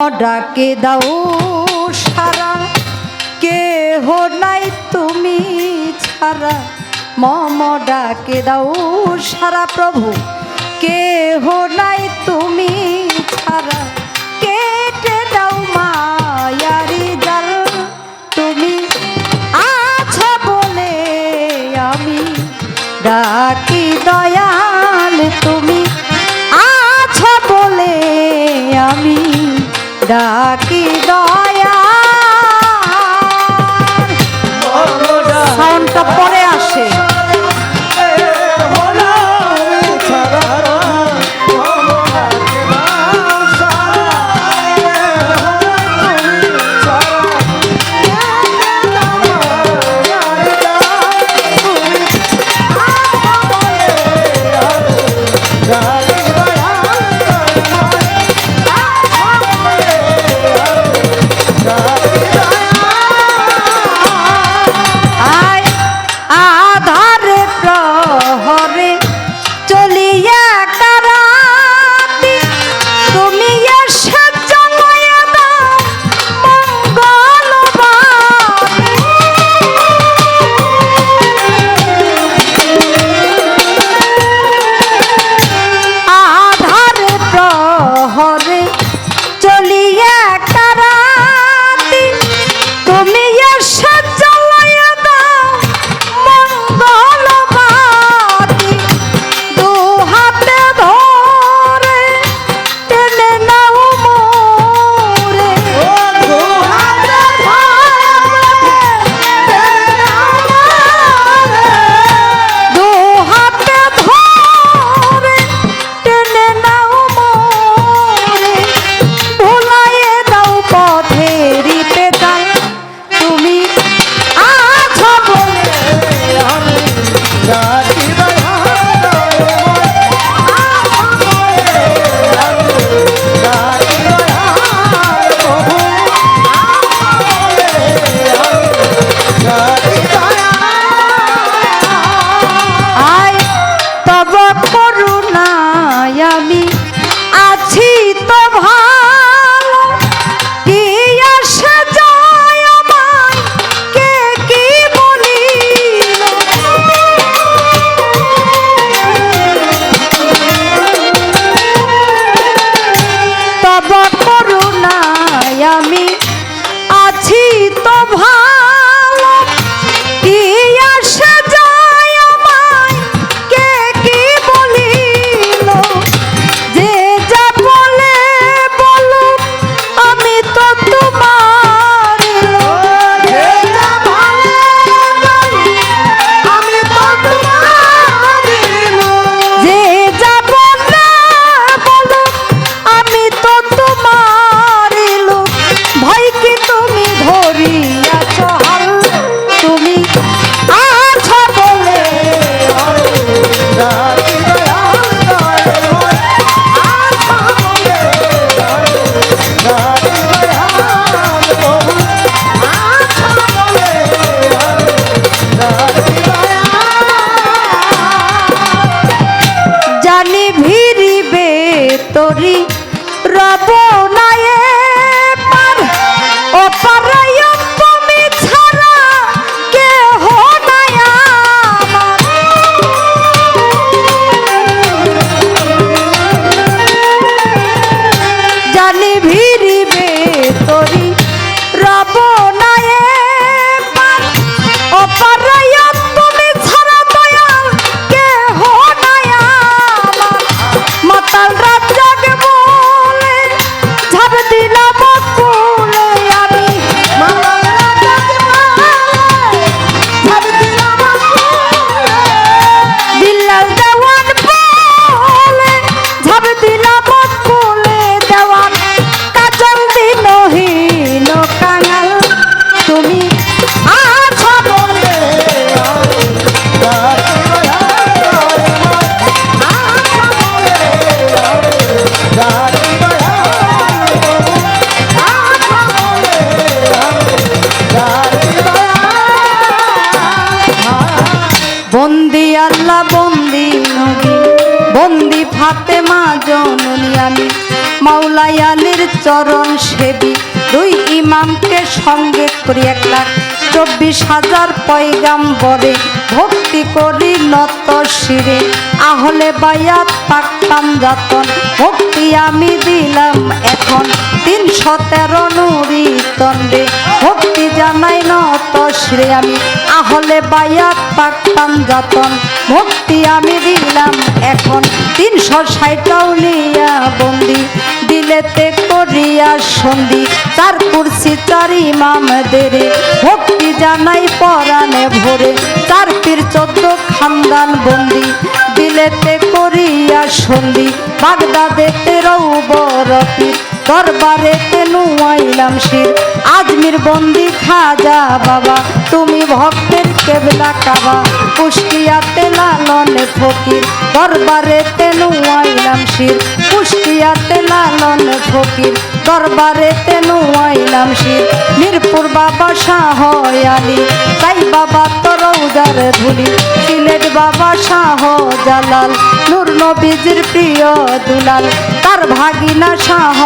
ডাকে দাও সারা। কেহ নাই তুমি ছাড়া। মম ডাকে দাও সারা প্রভু। কেহ নাই তুমি ছাড়া। কেটে দাও মায়ারি জাল। তুমি আছো বলে আমি ডা ডাক সেবী। দুই ইমামকে সঙ্গে করি এক লাখ। চব্বিশ হাজার পয়গাম্বরে ভক্তি করি নত শিরে। আহলে বায়াত পাক্তাম যাতন। ভক্তি আমি দিলাম এখন তিনশো তেরো নুরি তন্ডে। ভক্তি জানাই নত শ্রে আমি। আহলে বায়াত পাক্তাম যাতন ভক্তি আমি দিলাম এখন তিনশো ষাটাউলিয়া বন্দি। দিলেতে করিয়া সন্ধি, তার কুর্সি চার ইমামদের ভক্তি জানাই পরাণে ভরে চার পীর চোদ্দ খানদান বন্দি। দিলেতে করিয়া সন্ধি, বাগদাদেতে রৌবরপীর। দরবারে তেনু আইলাম শির, আজমির বন্দি খাজা বাবা। তুমি ভক্তের কেবলা কাবা। কুষ্টিয়াতে লালন ফকির দরবারে তেনু আইলাম শির। কুষ্টিয়াতে লালন ফকির দরবারে তেনু আইলাম শির। মিরপুর বাবা শাহ আলী, তাই বাবা তোর উদার ধুলি। সিলেট বাবা শাহ জালাল, নূর নবীজির প্রিয় দুলাল। তার ভাগিনা শাহ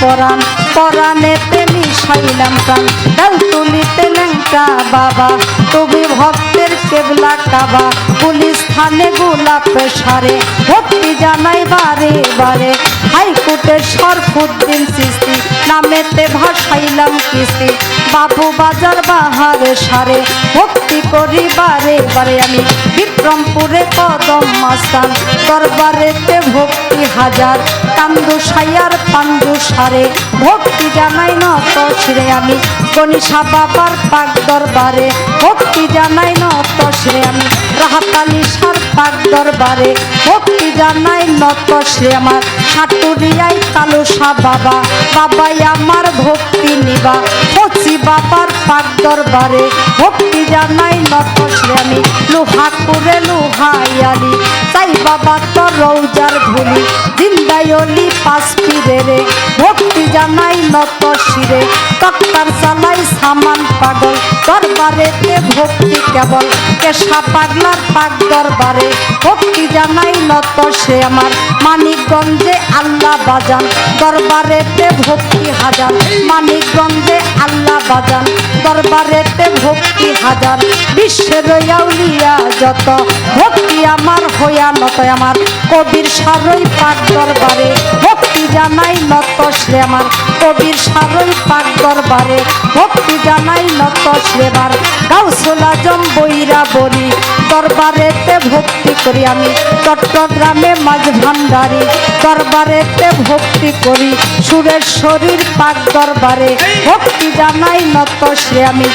পরাণ, পরাণেতে মিশাইলাম প্রাণ। ডাল তুলিতে ল্যাংটা বাবা, তুমি ভক্তের কেবলা কাবা। পুলিশ থানে গোলাপ সারে, ভক্তি জানাই বারে বারে। হাইকোর্টের সরফুদ্দিন সৃষ্টি, নামেতে ভাসাইলাম কিস্তি। বাবু বাজার বাহারে সারে, ভক্তি করি বারে বারে আমি বিক্রমপুরে কদম মাস্তান, দরবারেতে ভক্তি হাজার কান্দু সাইয়ার পান্দু সারে, ভক্তি জানাই নত শ্রে আমি গণিসা বাবার পাক দরবারে, ভক্তি জানাই নত শ্রে আমি রাহাতালি সার পাক দরবারে ভক্তি জানাই নত শ্রে আমার সাটুরিয়াই কালুসা বাবা। বাবাই আমার ভক্তি নিবা, কচি বাবার পাক দরবারে। ভক্তি জানাই নত শ্রে আমি লোহা করে লোহাইয়ালি তাই বাবা তোর রৌজার ধুলি জিন্দায়লি পাঁচ পীরেরে ভক্তি জানাই নত শিরে তক্তার চালাই সামান পাগল। দরবারেতে ভক্তি কেবল, কেশা পাগলার পাক দরবারে। ভক্তি জানাই নত সে আমার মানিকগঞ্জে আল্লাহ বাজান, দরবারেতে ভক্তি হাজার। মানিকগঞ্জে আল্লাহ বাজান, দরবারেতে ভক্তি হাজার। বিশ্বের আউলিয়া যত ভক্তি আমার হইয়া নত আমার, কবির সারই পাক দরবারে ভক্তি জানাই নত শ্রে আমার। কবির সারই পাক দরবারে ভক্তি জানাই নত শ্রেবার গাউসুল আজম বইরা বলি দরবারেতে ভক্তি করি আমি। চট্টগ্রামে মাঝ ভান্ডারি, দরবারেতে ভক্তি করি। সুরের শরীর পাক দরবারে, ভক্তি জানাই নত শ্রে আমি।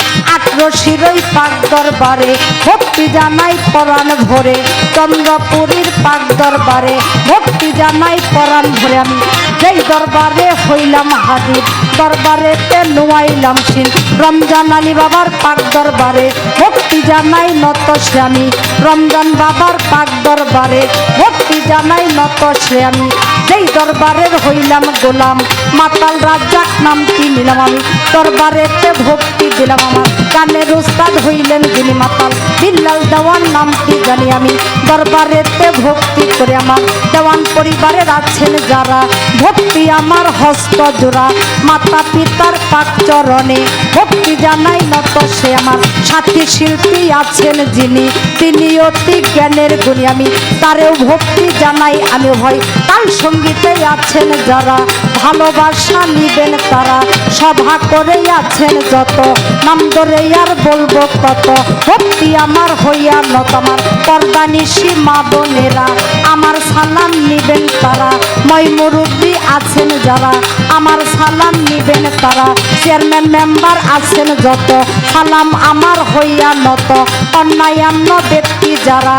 শিরই পাক দরবারে, ভক্তি জানাই পরাণ ভরে। চন্দ্রপুরীর পাক দরবারে, ভক্তি জানাই পরাণ ভরে আমি। যেই দরবারে হইলাম হাজির দরবারেতে নোয়াইলাম সিন রমজান আলী বাবার পাক দরবারে, ভক্তি জানাই নত আমি রমজান বাবার পাক দরবারে, ভক্তি জানাই নত আমি যেই দরবারের হইলাম গোলাম, মাতাল রাজ্জাক নামটি নিলাম আমি? দরবারেতে ভক্তি দিলাম আমার। গানের উস্তাদ হইলেন যিনি মাতাল। বিল্লাল দেওয়ান নামটি জানি আমি দরবারেতে ভক্তি করে আমার দেওয়ান পরিবারের আছেন যারা। ভক্তি আমার হস্ত জোড়া, মাতা পিতার পাক চরণে ভক্তি জানাই নত সে আমার সাথী শিল্পী আছেন যিনি। তিনি অতি জ্ঞানের গুণী, আমি তারেও ভক্তি জানাই আমি ভয় তাল সঙ্গীতে আছেন যারা। ভালোবাসা নিবেন তারা। সভা করে আছেন যত। নাম ধরে আর বলব কত। ভক্তি আমার হইয়া নত আমার। পর্দানিশি মা বোনেরা, আমার সালাম নিবেন তারা। মই মুরব্বী আছেন যারা, আমার সালাম নিবেন তারা। চেয়ারম্যান, মেম্বার আছেন যত। সালাম আমার হইয়া নত। অন্যায়ান্য ব্যক্তি যারা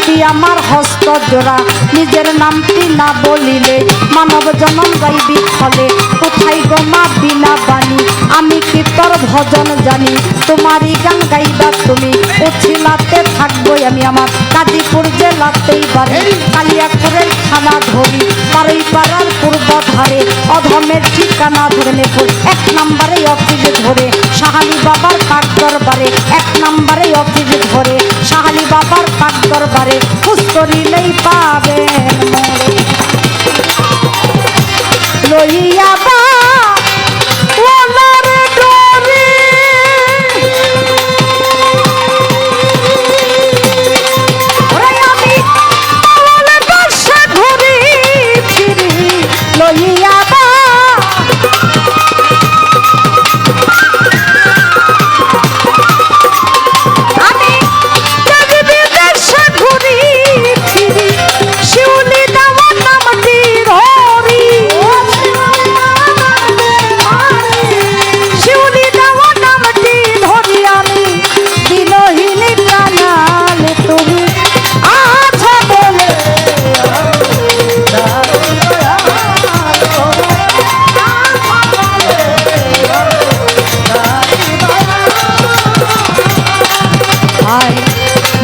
ভক্তি আমার হস্ত জোড়া নিজের নামটি না বলিলে মানব জনম গাইবি ফলে কোথায় গো মা বিনা বাণী? আমি কি তোর ভজন জানি? তোমারই গান গাইবা তুমি। উছিলাতে থাকবই আমি আমার। গাজীপুর জেলাতেই বাড়ি। কালিয়াপুরের খানা ধরি পাড়ই পাড়ার পূর্ব ধারে অধমের ঠিকানা ধরে নেব। এক নম্বরে অফিসে ধরে। সাহালি বাবার পাক দরবারে। এক নম্বরে অফিসে ধরে। সাহালি বাবার পাক দরবারে। খুশ করিলেই পাবেন লইয়া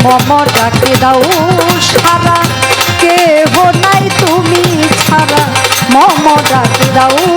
মমতাকে দাও সারা। কেহ নাই তুমি ছাড়া। মমতাকে দাও